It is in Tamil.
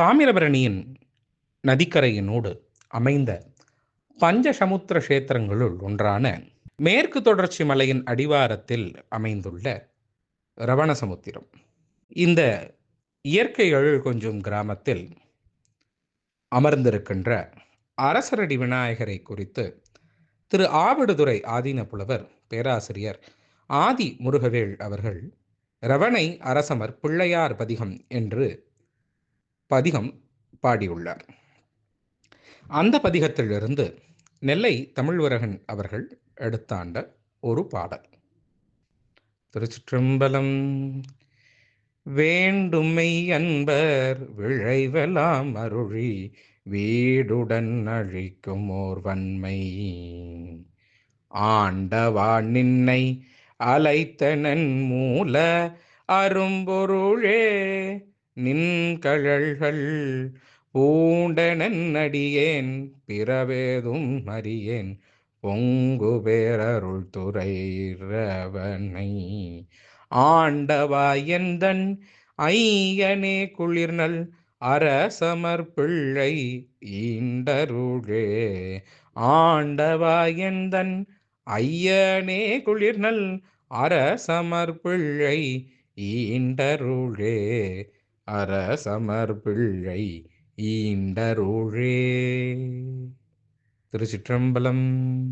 தாமிரபரணியின் நதிக்கரையினோடு அமைந்த பஞ்சசமுத்திர கஷேத்திரங்களுள் ஒன்றான மேற்கு தொடர்ச்சி மலையின் அடிவாரத்தில் அமைந்துள்ள ரவணசமுத்திரம். இந்த இயற்கை எழில் கொஞ்சம் கிராமத்தில் அமர்ந்திருக்கின்ற அரசரடி விநாயகரை குறித்து திரு. ஆவடுதுறை ஆதீன புலவர் பேராசிரியர் ஆதி முருகவேள் அவர்கள் ரவணை அரசமர் பிள்ளையார் பதிகம் என்று பதிகம் பாடியுள்ளார். அந்த பதிகத்திலிருந்து நெல்லை தமிழ்வரகன் அவர்கள் எடுத்தாண்ட ஒரு பாடல். திருச்சிற்றம்பலம் வேண்டுமை அன்பர் விழைவலாம் அருளி வீடுடன் அழிக்கும் ஓர் வன்மை. ஆண்டவா நின்னை அலைத்தனன் மூல அரும்பொருளே நின் கழல்கள் பூண்டனன் அடியேன் பிறவேதும் அறியேன். பொங்கு பேரருள் துறைரவனை ஆண்டவாயந்தன் ஐயனே குளிர்நல் அரசமர் பிள்ளை ஈண்டருளே. ஆண்டவாயந்தன் ஐயனே குளிர்நல் அரசமர் பிள்ளை ஈண்டருளே. அரசமர் பிள்ளை ஈண்டருளே. திருச்சிற்றம்பலம்.